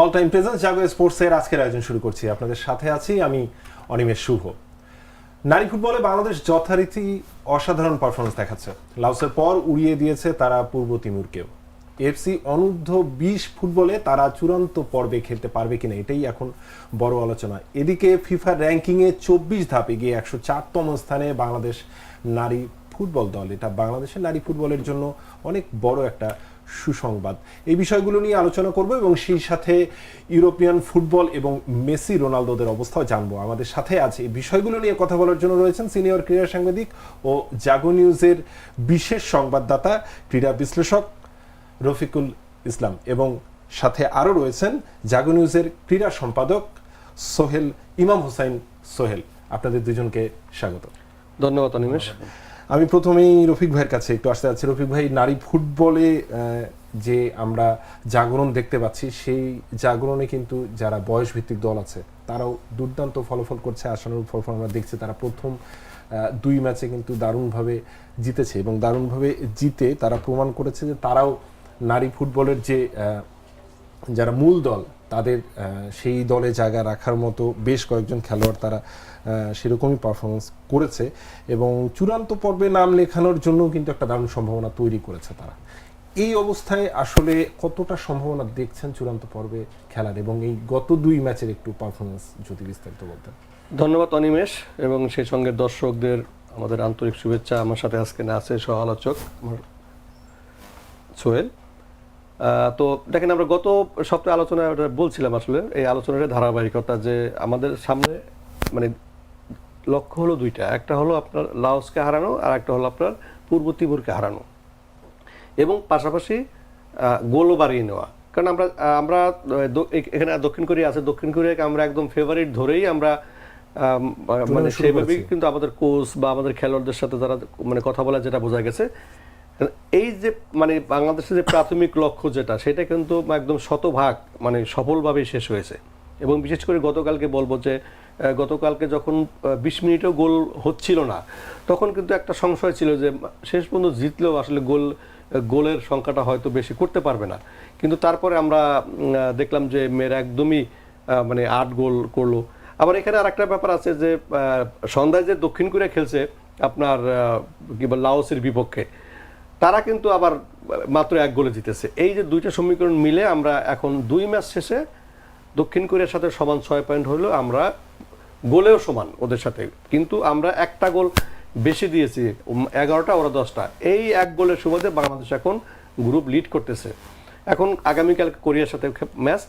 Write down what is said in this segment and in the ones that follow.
All time presence জাগো স্পোর্টসের আজকের আয়োজন শুরু করছি। আপনাদের সাথে আছি আমি অনিমেষ শুভ। নারী ফুটবলে বাংলাদেশ যথারীতি অসাধারণ পারফরমেন্স দেখাচ্ছে। লাউসের পর উড়িয়ে দিয়েছে তারা পূর্ব তিমুরকেও। এফসি অনূর্ধ্ব বিশ ফুটবলে তারা চূড়ান্ত পর্বে খেলতে পারবে কিনা, এটাই এখন বড় আলোচনা। এদিকে ফিফা র্যাঙ্কিংয়ে চব্বিশ ধাপ এগিয়ে একশো চারতম স্থানে বাংলাদেশ নারী ফুটবল দল। এটা বাংলাদেশের নারী ফুটবলের জন্য অনেক বড় একটা সুসংবাদ। এই বিষয়গুলো নিয়ে আলোচনা করব এবং সেই সাথে ইউরোপিয়ান ফুটবল এবং মেসি, রোনালদোদের অবস্থাও জানব। আমাদের সাথে আছে এই বিষয়গুলো নিয়ে কথা বলার জন্য রয়েছেন সিনিয়র ক্রীড়া সাংবাদিক ও জাগো নিউজের বিশেষ সংবাদদাতা, ক্রীড়া বিশ্লেষক রফিকুল ইসলাম এবং সাথে আরও রয়েছেন জাগো নিউজের ক্রীড়া সম্পাদক সোহেল, ইমাম হোসাইন সোহেল। আপনাদের দুজনকে স্বাগত। ধন্যবাদ অনিমেষ। আমি প্রথমেই রফিক ভাইয়ের কাছে একটু আসতে যাচ্ছি। রফিক ভাই, নারী ফুটবলে যে আমরা জাগরণ দেখতে পাচ্ছি, সেই জাগরণে কিন্তু যারা বয়স ভিত্তিক দল আছে, তারাও দুর্দান্ত ফলাফল করছে, আশানুরূপ ফলাফল আমরা দেখছি। তারা প্রথম দুই ম্যাচে কিন্তু দারুণভাবে জিতেছে এবং দারুণভাবে জিতে তারা প্রমাণ করেছে যে তারাও নারী ফুটবলের যে যারা মূল দল তাদের সেই দলে জায়গা রাখার মতো বেশ কয়েকজন খেলোয়াড় তারা সেরকমই পারফরমেন্স করেছে এবং চূড়ান্ত পর্বে নাম লেখানোর জন্য কিন্তু একটা দারুণ সম্ভাবনা তৈরি করেছে তারা। এই অবস্থায় আসলে কতটা সম্ভাবনা দেখছেন চূড়ান্ত পর্বে খেলার এবং এই গত দুই ম্যাচের একটু পারফরমেন্স যদি বিস্তারিত বলতেন? ধন্যবাদ অনিমেষ এবং সেই সঙ্গে দর্শকদের আমাদের আন্তরিক শুভেচ্ছা। আমার সাথে আজকে না আছে সহ আলোচক আমার সোহেল। তো দেখেন আমরা গত সপ্তাহে আলোচনায় ওটা বলছিলাম আসলে এই আলোচনার ধারাবাহিকতা যে আমাদের সামনে মানে লক্ষ্য হলো দুইটা। একটা হলো আপনার লাওসকে হারানো আর একটা হলো আপনার পূর্ব তিমুরকে হারানো। এবং পাশাপাশি গোলও বাড়িয়ে নেওয়া। কারণ আমরা আমরা এখানে দক্ষিণ কোরিয়া আছে। দক্ষিণ কোরিয়াকে আমরা একদম ফেভারিট ধরেই আমরা আম, মানে করেছি। কিন্তু আমাদের কোচ বা আমাদের খেলোয়াড়দের সাথে যারা মানে কথা বলা যেটা বোঝা গেছে এই যে মানে বাংলাদেশের যে প্রাথমিক লক্ষ্য যেটা, সেটা কিন্তু একদম শতভাগ মানে সফলভাবেই শেষ হয়েছে। এবং বিশেষ করে গতকালকে বলব যে গতকালকে যখন বিশ মিনিটেও গোল হচ্ছিল না, তখন কিন্তু একটা সংশয় ছিল যে, শেষ পর্যন্ত জিতলেও আসলে গোল, গোলের সংখ্যাটা হয়তো বেশি করতে পারবে না। কিন্তু তারপরে আমরা দেখলাম যে মেয়েরা একদমই মানে আট গোল করল। আবার এখানে আরেকটা ব্যাপার আছে যে সন্ধ্যায় যে দক্ষিণ কোরিয়া খেলছে, আপনার কি লাওসের বিপক্ষে তারা কিন্তু আবার মাত্র এক গোলে জিতেছে। এই যে দুইটা সমীকরণ মিলে আমরা এখন দুই ম্যাচ শেষে দক্ষিণ কোরিয়ার সাথে সমান ছয় পয়েন্ট হলেও আমরা গোলেও সমান ওদের সাথে। কিন্তু আমরা একটা গোল বেশি দিয়েছি এগারোটা, ওরা দশটা। এই এক গোলের সুবাদে বাংলাদেশ এখন গ্রুপ লিড করতেছে। এখন আগামীকাল কোরিয়ার সাথে ম্যাচ,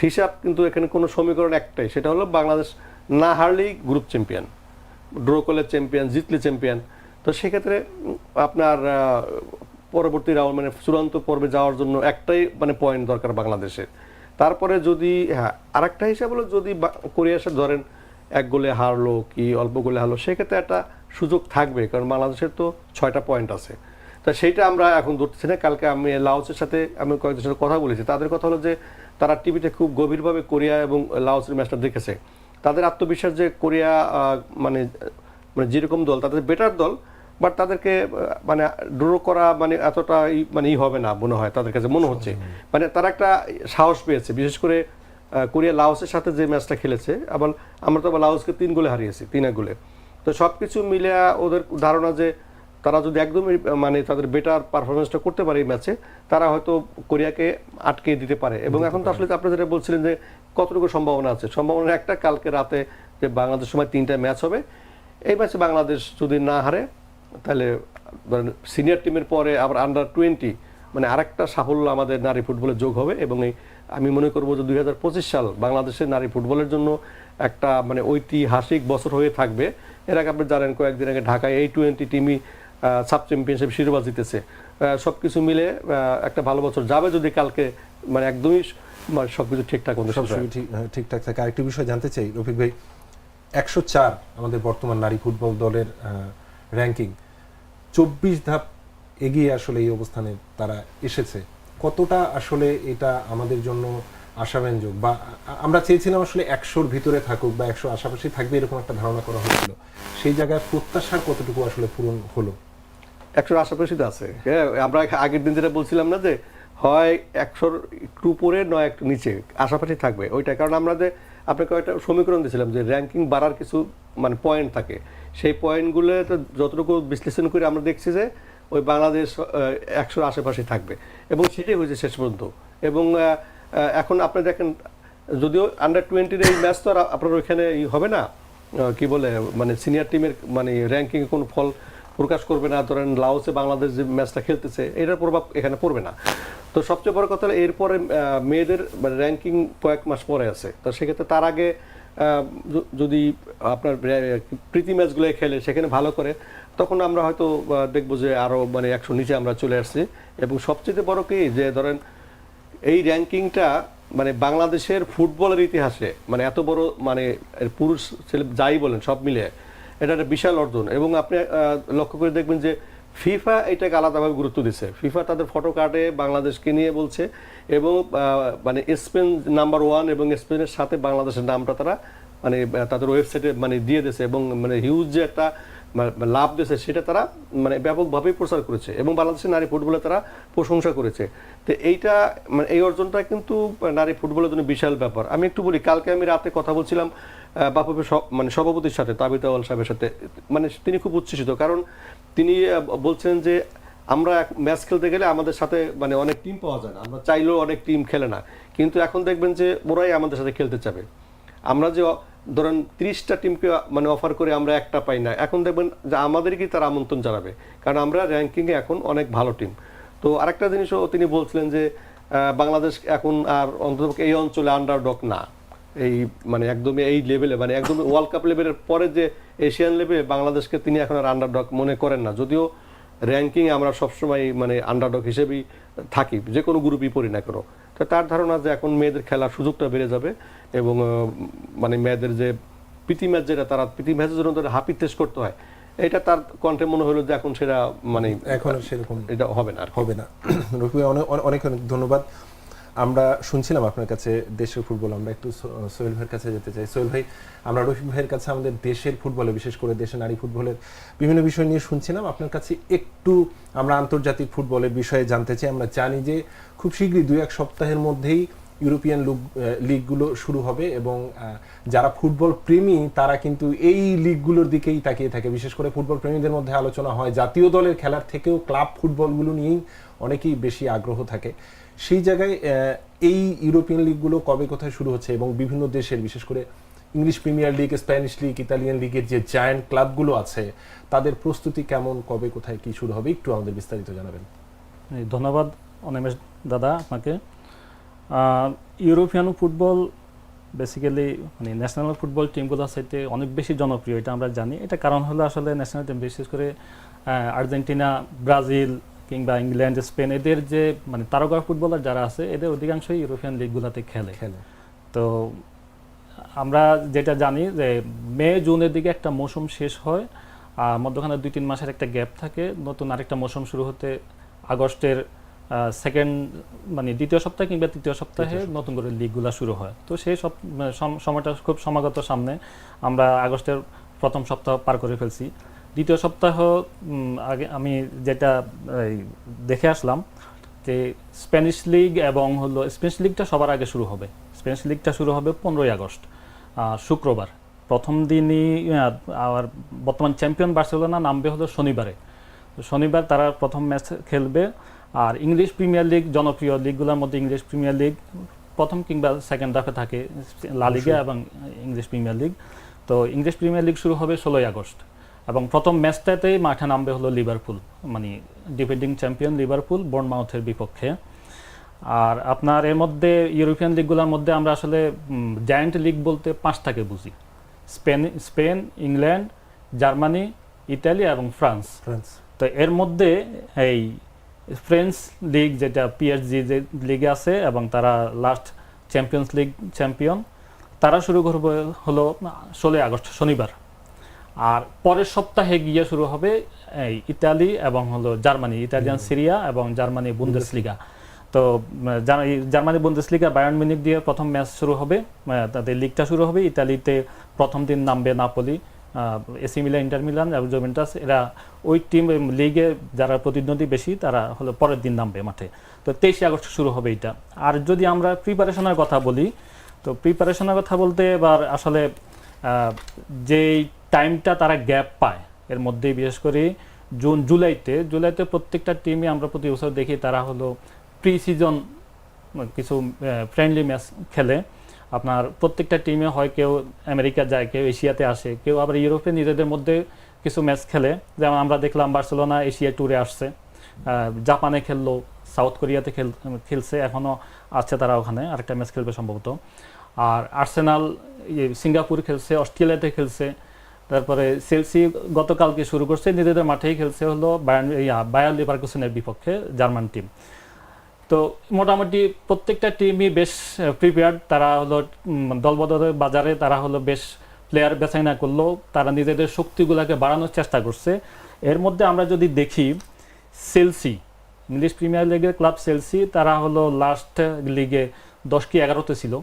হিসাব কিন্তু এখানে কোনো সমীকরণ একটাই, সেটা হলো বাংলাদেশ না হারলেই গ্রুপ চ্যাম্পিয়ন। ড্র করলে চ্যাম্পিয়ন, জিতলে চ্যাম্পিয়ন। তো সেক্ষেত্রে আপনার পরবর্তী রাউন্ড মানে চূড়ান্ত পর্বে যাওয়ার জন্য একটাই মানে পয়েন্ট দরকার বাংলাদেশের। তারপরে যদি হ্যাঁ আর একটা হিসাব হলো যদি কোরিয়ার সাথে ধরেন এক গোলে হারলো কি অল্প গোলে হারলো, সেক্ষেত্রে একটা সুযোগ থাকবে, কারণ বাংলাদেশের তো ছয়টা পয়েন্ট আছে। তা সেইটা আমরা এখন ধরতেছি না, কালকে আমি লাওসের সাথে আমি কয়েকজনের সাথে কথা বলেছি। তাদের কথা হলো যে তারা টিভিতে খুব গভীরভাবে কোরিয়া এবং লাওসের ম্যাচটা দেখেছে। তাদের আত্মবিশ্বাস যে কোরিয়া মানে মানে যেরকম দল, তাদের বেটার দল বাট তাদেরকে মানে ড্র করা মানে এতটা ই- মানে ই হবে না মনে হয় তাদের কাছে মনে হচ্ছে। মানে তারা একটা সাহস পেয়েছে। বিশেষ করে কোরিয়া লাওসের সাথে যে ম্যাচটা খেলেছে আবার আমরা তো আবার লাওসকে তিন গোলে হারিয়েছি তিন এক গোলে। তো সব কিছু মিলে ওদের ধারণা যে তারা যদি একদমই মানে তাদের বেটার পারফরমেন্সটা করতে পারে এই ম্যাচে তারা হয়তো কোরিয়াকে আটকে দিতে পারে। এবং এখন তো আসলে আপনি যেটা বলছিলেন যে কতটুকু সম্ভাবনা আছে? সম্ভাবনা একটা কালকে রাতে যে বাংলাদেশ সময় তিনটা ম্যাচ হবে এই ম্যাচে বাংলাদেশ যদি না হারে তাহলে সিনিয়র টিমের পরে আবার আন্ডার টোয়েন্টি মানে আরেকটা সাফল্য আমাদের নারী ফুটবলে যোগ হবে এবং এই, আমি মনে করব যে দুই হাজার পঁচিশ সাল বাংলাদেশের নারী ফুটবলের জন্য একটা মানে ঐতিহাসিক বছর হয়ে থাকবে। এর আগে আপনি জানেন, কয়েকদিন আগে ঢাকায় এই টোয়েন্টি টিমই সাব চ্যাম্পিয়নশিপ শিরোপা জিতেছে। সব কিছু মিলে একটা ভালো বছর যাবে যদি কালকে মানে একদমই মানে সবকিছু ঠিকঠাক মতো সব ঠিকঠাক থাকে। আরেকটি বিষয় জানতে চাই, রফিক ভাই, একশো চার আমাদের বর্তমান নারী ফুটবল দলের র্যাঙ্কিং চব্বিশ ধাপ এগিয়ে আসলে এই অবস্থানে তারা এসেছে। কতটা আসলে এটা আমাদের জন্য আশাব্যঞ্জক বা আমরা চেয়েছিলাম আসলে একশোর ভিতরে থাকুক বা একশো আশাপাশি থাকবে এরকম একটা ধারণা করা হয়েছিল সেই জায়গায় প্রত্যাশার কতটুকু আসলে পূরণ হলো? একশোর আশাপাশি তো আছে। হ্যাঁ আমরা আগের দিন যেটা বলছিলাম না যে হয় একশোর একটু উপরে, নয় একটু নিচে, আশাপাশি থাকবে। ওইটা কারণ আমরা যে আপনাকে একটা সমীকরণ দিয়েছিলাম যে র্যাঙ্কিং বাড়ার কিছু মানে পয়েন্ট থাকে। সেই পয়েন্টগুলো যতটুকু বিশ্লেষণ করে আমরা দেখছি যে, ওই বাংলাদেশ একশোর আশেপাশে থাকবে। এবং সেটাই হয়েছে শেষ পর্যন্ত। এবং এখন আপনি দেখেন, যদিও আন্ডার টোয়েন্টির এই ম্যাচ তো আর আপনার ওইখানে হবে না কি বলে মানে সিনিয়র টিমের মানে র্যাঙ্কিংয়ে কোনো ফল প্রকাশ করবে না। ধরেন লাওসে বাংলাদেশ যে ম্যাচটা খেলতেছে, এটার প্রভাব এখানে পড়বে না। তো সবচেয়ে বড় কথা এরপরে মেয়েদের মানে র্যাঙ্কিং কয়েক মাস পরে আছে। তো সেক্ষেত্রে তার আগে যদি আপনার প্রীতি ম্যাচগুলো খেলে, সেখানে ভালো করে, তখন আমরা হয়তো দেখব যে আরও মানে একশো নিচে আমরা চলে আসছি। এবং সবচেয়ে বড় কি, যে ধরেন, এই র্যাঙ্কিংটা মানে বাংলাদেশের ফুটবলের ইতিহাসে মানে এত বড় মানে পুরুষ, ছেলে, যাই বলেন, সব মিলে এটা একটা বিশাল অর্জন। এবং আপনি লক্ষ্য করে দেখবেন যে ফিফা এটাকে আলাদাভাবে গুরুত্ব দিচ্ছে ফিফা তাদের ফটো কার্ডে বাংলাদেশকে নিয়ে বলছে এবং মানে স্পেন নাম্বার ওয়ান এবং স্পেনের সাথে বাংলাদেশের নামটা তারা মানে তাদের ওয়েবসাইটে মানে দিয়ে দিয়েছে এবং মানে হিউজ যে একটা লাভ দিয়েছে সেটা তারা মানে ব্যাপকভাবেই প্রচার করেছে এবং বাংলাদেশের নারী ফুটবলে তারা প্রশংসা করেছে। তো এইটা মানে এই অর্জনটা কিন্তু নারী ফুটবলের জন্য বিশাল ব্যাপার। আমি একটু বলি, কালকে আমি রাতে কথা বলছিলাম বাপুপের মানে সভাপতির সাথে, তাবিতা ওয়াল সাহেবের সাথে মানে তিনি খুব উচ্ছ্বসিত কারণ তিনি বলছেন যে আমরা ম্যাচ খেলতে গেলে আমাদের সাথে মানে অনেক টিম পাওয়া যায় না। আমরা চাইলেও অনেক টিম খেলে না। কিন্তু এখন দেখবেন যে ওরাই আমাদের সাথে খেলতে চাবে। আমরা যে ধরেন তিরিশটা টিমকে মানে অফার করে আমরা একটা পাই না। এখন দেখবেন যে আমাদেরকেই তারা আমন্ত্রণ জানাবে। কারণ আমরা র্যাঙ্কিংয়ে এখন অনেক ভালো টিম তো আরেকটা জিনিসও তিনি বলছিলেন যে বাংলাদেশ এখন আর অন্তত এই অঞ্চলে আন্ডারডগ না। এই মানে একদমই এই লেভেলে মানে একদম ওয়ার্ল্ড কাপ লেভেলের পরে যে এশিয়ান লেভেলে বাংলাদেশকে তিনি এখন আর আন্ডারডগ মনে করেন না। যদিও র্যাঙ্কিং আমরা সবসময় মানে আন্ডারডগ হিসেবেই থাকি যে কোনো গ্রুপই পড়ি না কেন। তো তার ধারণা যে এখন মেয়েদের খেলার সুযোগটা বেড়ে যাবে এবং মানে মেয়েদের যে প্রীতি ম্যাচ যেটা তারা প্রীতি ম্যাচের জন্য তাদের হাপির টেস্ট করতে হয় এটা তার কণ্ঠে মনে হলো যে এখন সেটা মানে এখন সেরকম এটা হবে না আর হবে না। রফি অনেক অনেক ধন্যবাদ। আমরা শুনছিলাম আপনার কাছে দেশের ফুটবল, আমরা একটু সোহেল ভাইয়ের কাছে যেতে চাই। সোহেল ভাই, আমরা রফিক ভাইয়ের কাছে আমাদের দেশের ফুটবলে, বিশেষ করে দেশের নারী ফুটবলের বিভিন্ন বিষয় নিয়ে শুনছিলাম। আপনার কাছে একটু আমরা আন্তর্জাতিক ফুটবলের বিষয়ে জানতে চাই। আমরা জানি যে খুব শীঘ্রই দুই এক সপ্তাহের মধ্যেই ইউরোপিয়ান লুগ- লিগগুলো শুরু হবে এবং যারা ফুটবল প্রেমী, তারা কিন্তু এই লিগগুলোর দিকেই তাকিয়ে থাকে। বিশেষ করে ফুটবল প্রেমীদের মধ্যে আলোচনা হয়। জাতীয় দলের খেলার থেকেও ক্লাব ফুটবলগুলো নিয়েই অনেকেই বেশি আগ্রহ থাকে। সেই জায়গায় এই ইউরোপিয়ান লিগগুলো কবে কোথায় শুরু হচ্ছে এবং বিভিন্ন দেশের, বিশেষ করে English premier league, Spanish league, Italian লিগের যে জায়ান্ট ক্লাবগুলো আছে, তাদের প্রস্তুতি কেমন, কবে কোথায় কি শুরু হবে, একটু আমাদের বিস্তারিত জানাবেন। ধন্যবাদ, অনিমেষ দাদা আপনাকে। ইউরোপিয়ান ফুটবল বেসিক্যালি মানে ন্যাশনাল ফুটবল টিমগুলোর সাথে অনেক বেশি জনপ্রিয়, এটা আমরা জানি। এটা কারণ হলো আসলে ন্যাশনাল টিম বিশেষ করে আর্জেন্টিনা, ব্রাজিল কিংবা ইংল্যান্ড স্পেন এদের যে মানে তারকা ফুটবলার যারা আছে এদের অধিকাংশই ইউরোপিয়ান লিগগুলোতে খেলে। খেলে। তো আমরা যেটা জানি যে মে জুনের দিকে একটা মৌসুম শেষ হয় আর মধ্যখানে দুই তিন মাসের একটা গ্যাপ থাকে। নতুন আরেকটা মৌসুম শুরু হতে আগস্টের সেকেন্ড মানে দ্বিতীয় সপ্তাহে কিংবা তৃতীয় সপ্তাহে। নতুন করে লিগগুলো শুরু হয়। তো সেই সব মানে সম- সময়টা খুব সমাগত সামনে আমরা আগস্টের প্রথম সপ্তাহ পার করে ফেলছি। দ্বিতীয় সপ্তাহ আগে আমি যেটা দেখে আসলাম যে স্প্যানিশ লিগ এবং হলো স্প্যানিশ লিগটা সবার আগে শুরু হবে। স্প্যানিশ লিগটা শুরু হবে পনেরোই আগস্ট শুক্রবার। প্রথম দিনই আর বর্তমান চ্যাম্পিয়ন বার্সেলোনা নামবে হলো শনিবারে। তো শনিবার তারা প্রথম ম্যাচ খেলবে আর ইংলিশ প্রিমিয়ার লিগ জনপ্রিয় লিগগুলোর মধ্যে ইংলিশ প্রিমিয়ার লিগ প্রথম কিংবা সেকেন্ড হাফে থাকে লা লিগা এবং ইংলিশ প্রিমিয়ার লিগ। তো ইংলিশ প্রিমিয়ার লিগ শুরু হবে ষোলোই আগস্ট। এবং প্রথম ম্যাচটাতেই মাঠে নামবে হলো লিভারপুল মানে ডিফেন্ডিং চ্যাম্পিয়ন লিভারপুল বোর্নমাউথের বিপক্ষে। আর আপনার এর মধ্যে ইউরোপিয়ান লিগগুলোর মধ্যে আমরা আসলে জায়ান্ট লিগ বলতে পাঁচটাকে বুঝি। Spain Spain England Germany Italy এবং ফ্রান্স। ফ্রান্স। তো এর মধ্যে এই ফ্রেঞ্চ লিগ যেটা পিএসজি যে লিগে আছে এবং তারা লাস্ট চ্যাম্পিয়ন্স লিগ চ্যাম্পিয়ন তারা শুরু করবে হলো ষোলোই আগস্ট শনিবার। আর পরের সপ্তাহে গিয়ে শুরু হবে এই ইতালি এবং হলো জার্মানি ইতালিয়ান সিরিয়া এবং জার্মানি বুন্দেসলিগা। তো জার্মানি বুন্দেসলিগা বায়ার্ন মিউনিক দিয়ে প্রথম ম্যাচ শুরু হবে তাদের লিগটা শুরু হবে। ইতালিতে প্রথম দিন নামবে Napoli AC Milan Inter Milan এবং জুভেন্টাস। এরা ওই টিম লিগে যারা প্রতিদ্বন্দ্বী বেশি তারা হলো পরের দিন নামবে মাঠে। তো তেইশে আগস্ট শুরু হবে এটা। আর যদি আমরা প্রিপারেশনের কথা বলি তো প্রিপারেশনের কথা বলতে এবার আসলে যেই টাইমটা তারা গ্যাপ পায়। এর মধ্যে বিশেষ করে জুন, জুলাইতে জুলাইতে প্রত্যেকটা টিমই আমরা প্রতি বছর দেখি তারা হলো প্রি সিজন কিছু ফ্রেন্ডলি ম্যাচ খেলে। আপনার প্রত্যেকটা টিমে হয় কেউ আমেরিকা যায়, কেউ এশিয়াতে আসে, কেউ আবার ইউরোপে নিজেদের মধ্যে কিছু ম্যাচ খেলে। যেমন আমরা দেখলাম বার্সেলোনা এশিয়া ট্যুরে আসছে। জাপানে খেললো, সাউথ কোরিয়াতে খেল, খেলছে এখনও আছে তারা ওখানে, আরেকটা ম্যাচ খেলবে সম্ভবত। আর আর্সেনাল সিঙ্গাপুর খেলছে, অস্ট্রেলিয়াতে খেলছে। তারপরে সেলসি গতকালকে শুরু করছে। নিজেদের মাঠেই খেলছে হলো বায়ার লিভারকুসেনের বিপক্ষে জার্মান টিম তো মোটামুটি প্রত্যেকটা টিমই বেশ প্রিপেয়ার্ড তারা হলো উম, দলবদলের বাজারে তারা হলো বেশ প্লেয়ার বেছাই না করলেও তারা নিজেদের শক্তিগুলোকে বাড়ানোর চেষ্টা করছে। এর মধ্যে আমরা যদি দেখি সেলসি ইংলিশ প্রিমিয়ার লিগের ক্লাব সেলসি তারা হলো লাস্ট লিগে দশ কি এগারোতে ছিল।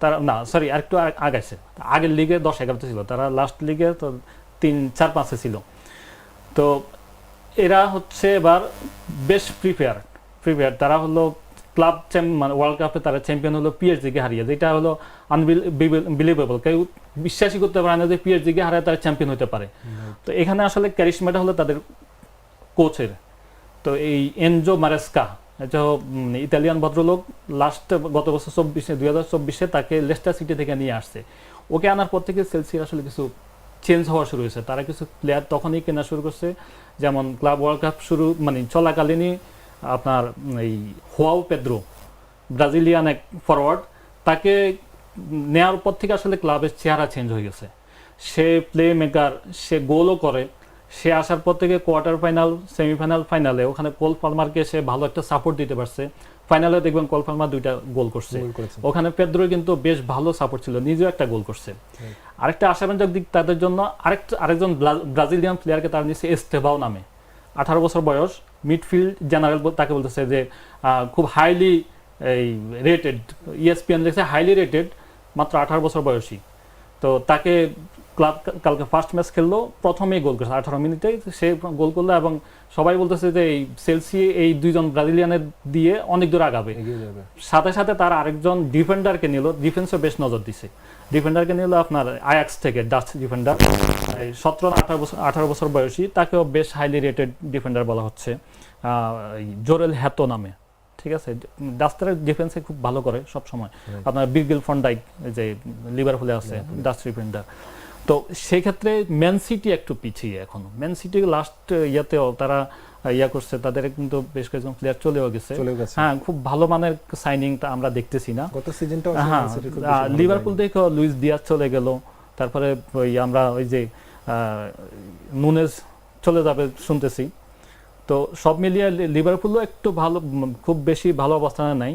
তারা না সরি আরেকটু আগাইছে আগের লিগে দশ এগারোতে ছিল। তারা লাস্ট লিগে তো তিন চার পাঁচে ছিল। তো এরা হচ্ছে এবার বেশ প্রিপেয়ার প্রিপেয়ার তারা হলো ক্লাব মানে ওয়ার্ল্ড কাপে তারা চ্যাম্পিয়ন হলো পিএসজিকে হারিয়ে। যেটা হলো আনবিলিভেবল কেউ বিশ্বাসই করতে পারে না যে পিএসজিকে হারিয়ে তারা চ্যাম্পিয়ন হতে পারে। তো এখানে আসলে ক্যারিশমাটা হলো তাদের কোচের তো এই এনজো মারেস্কা এটা উম, ইতালিয়ান ভদ্রলোক লাস্ট গত বছর চব্বিশে দুই হাজার চব্বিশে তাকে লেস্টার সিটি থেকে নিয়ে আসছে। ওকে আনার পর থেকে চেলসির আসলে কিছু চেঞ্জ হওয়া শুরু হয়েছে। তারা কিছু প্লেয়ার তখনই কেনা শুরু করছে। যেমন ক্লাব ওয়ার্ল্ড কাপ শুরু মানে চলাকালীনই আপনার এই হোয়াও পেদ্রো ব্রাজিলিয়ান এক ফরওয়ার্ড তাকে নেওয়ার পর থেকে আসলে ক্লাবের চেহারা চেঞ্জ হয়ে গেছে। সে প্লে মেকার সে গোলও করে। সে আসার পর থেকে কোয়ার্টার ফাইনাল সেমিফাইনাল ফাইনালে ওখানে কোল ফার্মারকে সে ভালো একটা সাপোর্ট দিতে পারছে। ফাইনালে দেখবেন কোল ফার্মার দুইটা গোল করছে। ওখানে পেদ্রো কিন্তু বেশ ভালো সাপোর্ট ছিল নিজেও একটা গোল করছে। আরেকটা আশাব্যঞ্জক দিক তাদের জন্য আরেকটা আরেকজন ব্রা- ব্রাজিলিয়ান প্লেয়ারকে তারা নিচ্ছে এস্তেবাও নামে। আঠারো বছর বয়স মিডফিল্ড জেনারেল তাকে বলতেছে যে খুব হাইলি এই রেটেড ইএসপিএন দেখছে হাইলি রেটেড মাত্র আঠারো বছর বয়সী। তো তাকে ক্লাব কালকে ফার্স্ট ম্যাচ খেললো প্রথমেই গোল করেছে আঠারো মিনিটে সে গোল করল এবং সবাই বলতেছে যে এই সেলসি এই দুইজন ব্রাজিলিয়ানের দিয়ে অনেক দূর আগাবে। সাথে সাথে তার আরেকজন ডিফেন্ডারকে নিল ডিফেন্সও বেশ নজর দিছে। ডিফেন্ডারকে নিল আপনার আয়াক্স থেকে ডাচ ডিফেন্ডার সতেরো আঠারো বছর আঠারো বছর বয়সী তাকেও বেশ হাইলি রেটেড ডিফেন্ডার বলা হচ্ছে জোরেল হ্যাতো নামে। ঠিক আছে? ডাস্টারের ডিফেন্সে খুব ভালো করে সব সময় আপনার বিগিল ফন্ডাইক যে লিভারপুলে আছে ডাস্ট ডিফেন্ডার তো সেই ক্ষেত্রে ম্যান সিটি একটু পিছিয়ে এখনও। ম্যান সিটি লাস্ট ইয়াতেও তারা ইয়া করছে তাদের কিন্তু বেশ কয়েকজন প্লেয়ার চলেও গেছে। হ্যাঁ খুব ভালো মানের সাইনিংটা আমরা দেখতেছি না। গত সিজনটাও হ্যাঁ লিভারপুল থেকে লুইস দিয়াজ চলে গেল। তারপরে ওই আমরা ওই যে নুনেজ চলে যাবে শুনতেছি। তো সব মিলিয়ে লিভারপুলও একটু ভালো খুব বেশি ভালো অবস্থানে নাই।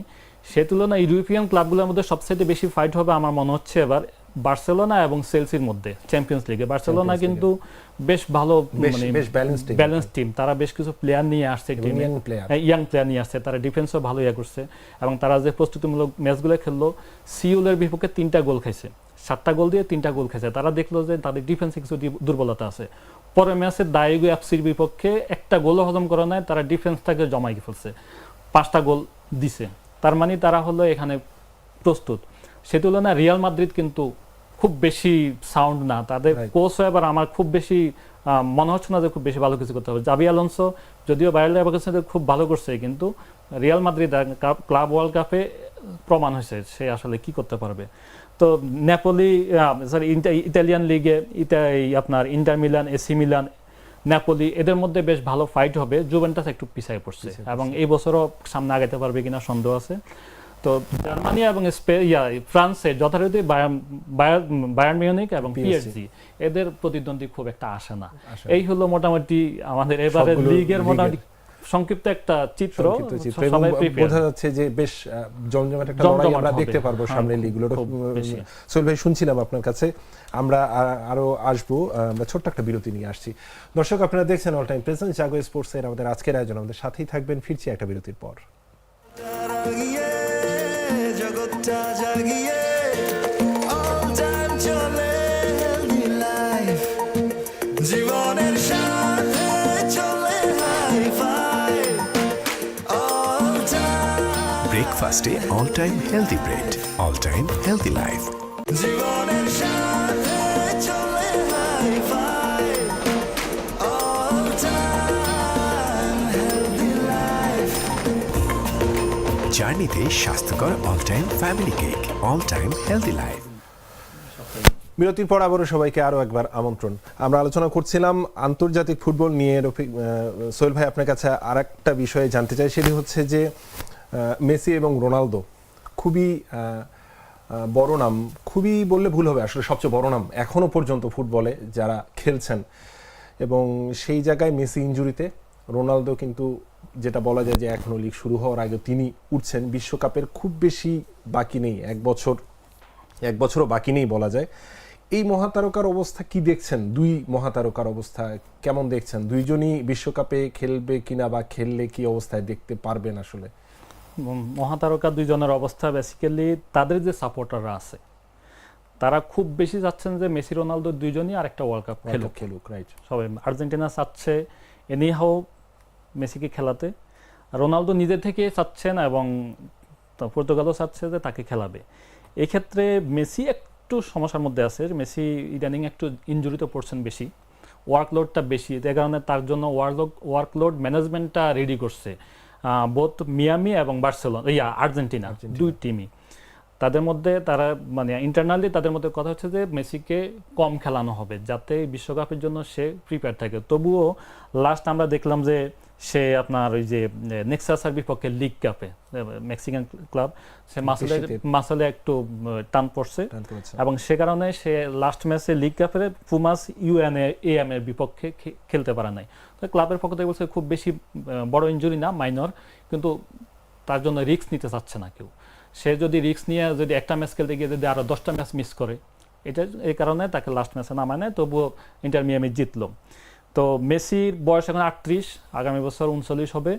সে তুলনায় ইউরোপিয়ান ক্লাবগুলোর মধ্যে সবচেয়ে বেশি ফাইট হবে আমার মনে হচ্ছে এবার। বার্সেলোনা এবং সেলসির মধ্যে চ্যাম্পিয়ন্স লিগে বার্সেলোনা কিন্তু বেশ ভালো বেশ- মানে। ব্যালেন্স টিম তারা বেশ কিছু প্লেয়ার নিয়ে আসছে। ইয়াং প্লেয়ার নিয়ে আসছে। তারা ডিফেন্সও ভালো ইয়া করছে। এবং তারা যে প্রস্তুতিমূলক ম্যাচগুলো খেললো সিউলের বিপক্ষে তিনটা গোল খাইছে। সাতটা গোল দিয়ে তিনটা গোল খাইছে। তারা দেখল যে তাদের ডিফেন্সে কিছু দুর্বলতা আছে। পরে ম্যাচে দায়গো এফসির বিপক্ষে একটা গোলও হজম করে নাই। তারা ডিফেন্সটাকে জমাই ফেলছে। পাঁচটা গোল দিছে। তার মানে তারা হলো এখানে প্রস্তুত। সে তুলনায় রিয়াল মাদ্রিদ কিন্তু খুব বেশি সাউন্ড না। তাদের. কোচ এবার আমার খুব বেশি মনে হচ্ছে না যে খুব বেশি ভালো কিছু করতে হবে। জাবি আলোনসো যদিও বাইরে লেভারকুসেন খুব ভালো করছে কিন্তু রিয়াল মাদ্রিদ ক্লাব ওয়ার্ল্ড কাপে প্রমাণ হয়েছে সে আসলে কি করতে পারবে। তো নেপোলি সরি ইতালিয়ান লিগে আপনার Inter Milan AC Milan Napoli এদের মধ্যে বেশ ভালো ফাইট হবে। জুভেন্টাস একটু পিছিয়ে পড়ছে এবং এই বছরও সামনে আগাতে পারবে কিনা সন্দেহ আছে। তো জার্মানি এবং স্পে ইয়া ফ্রান্সে যথারীতি বায়ার্ন মিউনিক এবং পিএসজি এদের প্রতিদ্বন্দ্বী খুব একটা আসে না। এই হলো মোটামুটি আমাদের এবারে লিগের। মোটামুটি সংক্ষিপ্ত একটা চিত্র। বোঝা যাচ্ছে যে বেশ জমজমাট একটা লড়াই আমরা দেখতে পারব হ্যাঁ, সামনের খুব- লিগগুলোর সোহেল ভাই শুনছিলাম আপনার কাছে। আমরা আরও আসব আহ, আমরা ছোট্ট একটা বিরতি নিয়ে আসছি। দর্শক আপনারা দেখছেন all time present Jago sports এর আমাদের আজকের আয়োজন। আমাদের সাথেই থাকবেন ফিরছি একটা বিরতির পর। মনটা জাগিয়ে অল টাইম চলে হেলদি লাইফ জীবনের সাথে চলে হাই ফাই অল টাইম ব্রেকফাস্টে all time healthy bread all time healthy life জীবনের সাথে জার্নিতে স্বাস্থ্যকর all time family cake all time healthy life বিরতির পর আবারও সবাইকে আরও একবার আমন্ত্রণ। আমরা আলোচনা করছিলাম আন্তর্জাতিক ফুটবল নিয়ে। রফিক সোহেল ভাই, আপনার কাছে আর একটা বিষয়ে জানতে চাই, সেটি হচ্ছে যে মেসি এবং রোনালদো খুবই বড় নাম, খুবই বললে ভুল হবে, আসলে সবচেয়ে বড় নাম এখনও পর্যন্ত ফুটবলে যারা খেলছেন। এবং সেই জায়গায় মেসি ইঞ্জুরিতে রোনালদো কিন্তু যেটা বলা যায় যে এখনও লিগ শুরু হওয়ার আগে তিনি উঠছেন। বিশ্বকাপের খুব বেশি বাকি নেই এক বছর এক বছরও বাকি নেই বলা যায়। এই মহাতারকার অবস্থা কি দেখছেন? দুই মহাতারকার অবস্থা কেমন দেখছেন? দুইজনই বিশ্বকাপে খেলবে কিনা বা খেললে কি অবস্থায় দেখতে পারবেন আসলে? মহাতারকা দুইজনের অবস্থা বেসিক্যালি তাদের যে সাপোর্টাররা আছে তারা খুব বেশি চাচ্ছেন যে মেসি রোনালদো দুইজনই আর একটা ওয়ার্ল্ড কাপ খেলুক। খেলুক রাইট সবাই আর্জেন্টিনা চাচ্ছে এনিহাও মেসিকে খেলাতে। রোনালদো নিজে থেকে চাচ্ছেন এবং পর্তুগালও চাচ্ছে যে তাকে খেলাবে। এক্ষেত্রে মেসি একটু সমস্যার মধ্যে আছে। মেসি ইদানিং একটু ইঞ্জুরিতে পড়ছেন বেশি। ওয়ার্কলোডটা বেশি। যে কারণে তার জন্য ওয়ার্কলোড ওয়ার্কলোড ম্যানেজমেন্টটা রেডি করছে। বোথ মিয়ামি এবং বার্সেলোনা ইয়া আর্জেন্টিনা দুই টিমই। তাদের মধ্যে তারা মানে ইন্টারনালি তাদের মধ্যে কথা হচ্ছে যে মেসিকে কম খেলানো হবে যাতে বিশ্বকাপের জন্য সে প্রিপেয়ার থাকে। তবুও লাস্ট আমরা দেখলাম যে সে আপনার ওই যে নেক্সাসের বিপক্ষে লিগ কাপে মেক্সিকান ক্লাব সে মাসলে মাসলে একটু টান পড়ছে। এবং সে কারণে সে লাস্ট ম্যাচে লিগ কাপের পুমাস ইউএন এএম এর বিপক্ষে খেলতে পারে নাই। তো ক্লাবের পক্ষ থেকে বলছে খুব বেশি বড় ইনজুরি না মাইনর কিন্তু তার জন্য রিস্ক নিতে চাচ্ছে না কেউ। সে যদি রিস্ক নিয়ে যদি একটা ম্যাচ খেলতে গিয়ে যদি আরও দশটা ম্যাচ মিস করে এটা এই কারণে তাকে লাস্ট ম্যাচে নামায় নেয় তবুও ইন্টার মিয়ামি জিতলো। তো মেসির বয়স এখন আটত্রিশ আগামী বছর উনচল্লিশ হবে।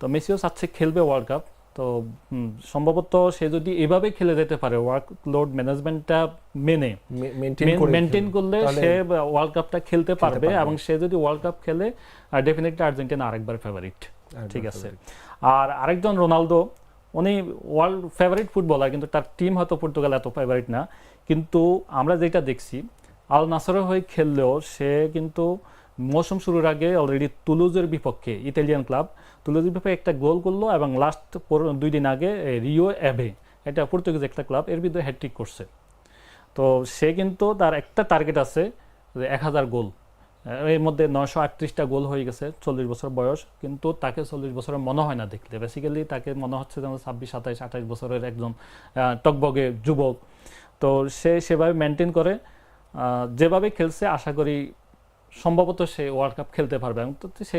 তো মেসিও চাচ্ছে খেলবে ওয়ার্ল্ড কাপ তো সম্ভবত সে যদি এভাবে খেলে যেতে পারে ওয়ার্কলোড ম্যানেজমেন্টটা মেনে মেনটেন করে মেনটেন করলে সে ওয়ার্ল্ড কাপটা খেলতে পারবে পারবে। এবং সে যদি ওয়ার্ল্ড কাপ খেলে ডেফিনেটলি আর্জেন্টিনা আরেকবার ফেভারিট ঠিক আছে। আর আরেকজন রোনালদো উনি ওয়ার্ল্ড ফেভারিট ফুটবলার কিন্তু তার টিম হয়তো পর্তুগাল এত ফেভারিট না। কিন্তু আমরা যেটা দেখছি আল নাসরের হয়ে খেললেও সে কিন্তু মৌসুম শুরুর আগে অলরেডি তুলুজের বিপক্ষে ইতালিয়ান ক্লাব, তুলুজের বিপক্ষে একটা গোল করল এবং লাস্ট দুই দিন আগে রিও অ্যাভে এটা পর্তুগিজ একটা ক্লাব, এর বিরুদ্ধে হ্যাট্রিক করছে। তো সে কিন্তু তার একটা টার্গেট আছে যে এক হাজার গোল। এর মধ্যে নয়শো আটত্রিশটা গোল হয়ে গেছে, চল্লিশ বছর বয়স, কিন্তু তাকে চল্লিশ বছরের মনে হয় না দেখলে। বেসিক্যালি তাকে মনে হচ্ছে যেন ছাব্বিশ, সাতাইশ, আঠাইশ বছরের একজন টকবগে যুবক। তো সে সেভাবে মেনটেন করে যেভাবে খেলছে আশা করি সম্ভবত সে ওয়ার্ল্ড কাপ খেলতে পারবে এবং সে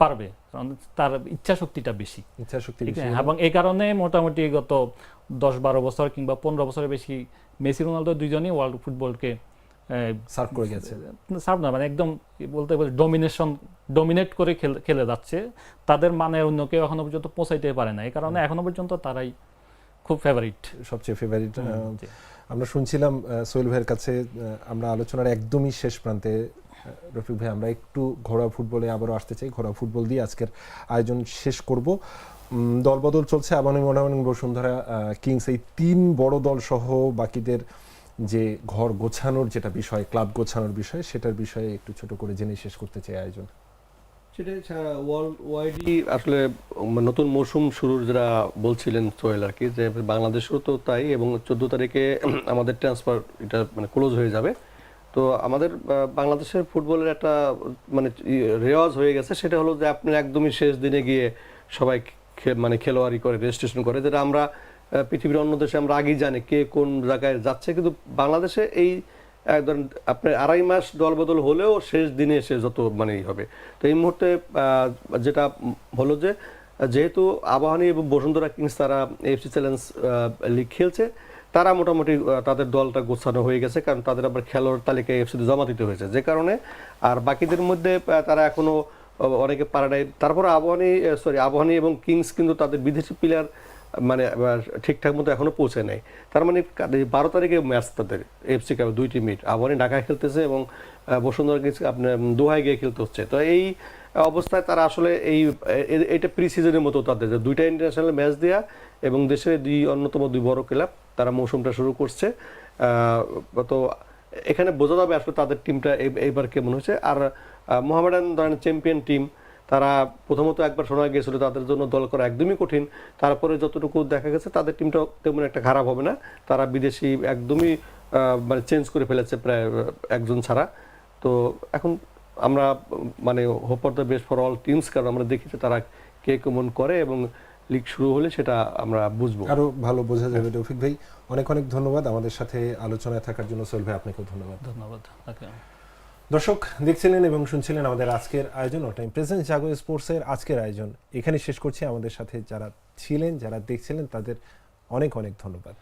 পারবে কারণ তার ইচ্ছা শক্তিটা বেশি। ইচ্ছা শক্তি বেশি এবং এই কারণে মোটামুটি গত দশ বারো বছর কিংবা পনেরো বছরের বেশি মেসি রোনালদো দুইজনই ওয়ার্ল্ড ফুটবলকে সার্ভ করে গেছে। সার্ভ না মানে একদম বলতে বলতে ডমিনেশন ডমিনেট করে খেলে যাচ্ছে। তাদের মানে অন্য কেউ এখনও পর্যন্ত পৌঁছাইতে পারে না। এই কারণে এখনও পর্যন্ত তারাই খুব ফেভারিট সবচেয়ে ফেভারিট আমরা শুনছিলাম সোহেল ভাইয়ের কাছে আমরা আলোচনার একদমই শেষ প্রান্তে রফিক ভাই আমরা একটু ঘোড়া ফুটবলে আবারও আসতে চাই। ঘোড়া ফুটবল দিয়ে আজকের আয়োজন শেষ করব। দলবদল চলছে আবানি মোটামুটি বসুন্ধরা কিংস এই তিন বড় দল সহ বাকিদের যে ঘর গোছানোর যেটা বিষয় ক্লাব গোছানোর বিষয় সেটার বিষয়ে একটু ছোট করে জেনে শেষ করতে চাই আয়োজন। সেটাই ছাড়া ওয়ার্ল্ড ওয়াইডই আসলে নতুন মৌসুম শুরুর যারা বলছিলেন সোহেল আর কি, যে বাংলাদেশেও তো তাই এবং চোদ্দ তারিখে আমাদের ট্রান্সফার এটা মানে ক্লোজ হয়ে যাবে। তো আমাদের বাংলাদেশের ফুটবলের একটা মানে রেওয়াজ হয়ে গেছে। সেটা হলো যে আপনি একদমই শেষ দিনে গিয়ে সবাই মানে খেলোয়াড়ি করে রেজিস্ট্রেশন করে, যেটা আমরা পৃথিবীর অন্য দেশে আমরা আগেই জানি কে কোন জায়গায় যাচ্ছে। কিন্তু বাংলাদেশে এই ধরেন, আপনার আড়াই মাস দলবদল হলেও শেষ দিনে এসে যত মানে হবে। তো এই মুহূর্তে যেটা হলো যে, যেহেতু আবাহনী এবং বসুন্ধরা কিংস তারা এফসি চ্যালেঞ্জ লিগ খেলছে, তারা মোটামুটি তাদের দলটা গোছানো হয়ে গেছে, কারণ তাদের আবার খেলোয়াড় তালিকায় এফসিতে জমা দিতে হয়েছে। যে কারণে, আর বাকিদের মধ্যে তারা এখনও অনেকে পারে নাই। তারপরে আবাহনী সরি আবাহনী এবং কিংস কিন্তু তাদের বিদেশি প্লেয়ার মানে ঠিকঠাক মতো এখনও পৌঁছে নাই। তার মানে বারো তারিখে ম্যাচ তাদের এফসি কাপ দুইটি মিট আবারই ঢাকায় খেলতেছে এবং বসুন্ধরা গেছে আপনার দোহায় গিয়ে খেলতে হচ্ছে। তো এই অবস্থায় তারা আসলে এই এটা প্রি সিজনের মতো তাদের দুইটা ইন্টারন্যাশনাল ম্যাচ দেওয়া এবং দেশের দুই অন্যতম দুই বড় ক্লাব তারা মৌসুমটা শুরু করছে। তো এখানে বোঝা যাবে আসলে তাদের টিমটা এইবার কেমন হয়েছে। আর মোহামেডান ধরেন চ্যাম্পিয়ন টিম তারা প্রথমত একবার শোনা গিয়েছিল তাদের জন্য দল করা একদমই কঠিন। তারপরে যতটুকু দেখা গেছে তাদের টিমটা তেমন একটা খারাপ হবে না। তারা বিদেশি একদমই মানে চেঞ্জ করে ফেলেছে প্রায় একজন ছাড়া। তো এখন আমরা মানে hope for the best for all teams কারণ আমরা দেখি যে তারা কে কেমন করে এবং লিগ শুরু হলে সেটা আমরা বুঝব। আরও ভালো বোঝা যাবে তৌফিক ভাই। অনেক অনেক ধন্যবাদ আমাদের সাথে আলোচনায় থাকার জন্য। সোহেল ভাই আপনাকেও ধন্যবাদ। ধন্যবাদ। আপনাকে দর্শক, দেখছিলেন এবং শুনছিলেন আমাদের আজকের আয়োজন ও টাইম প্রেজেন্ট জাগো স্পোর্টসের আজকের আয়োজন। এখানে শেষ করছি। আমাদের সাথে যারা ছিলেন, যারা দেখছিলেন, তাদের অনেক অনেক ধন্যবাদ।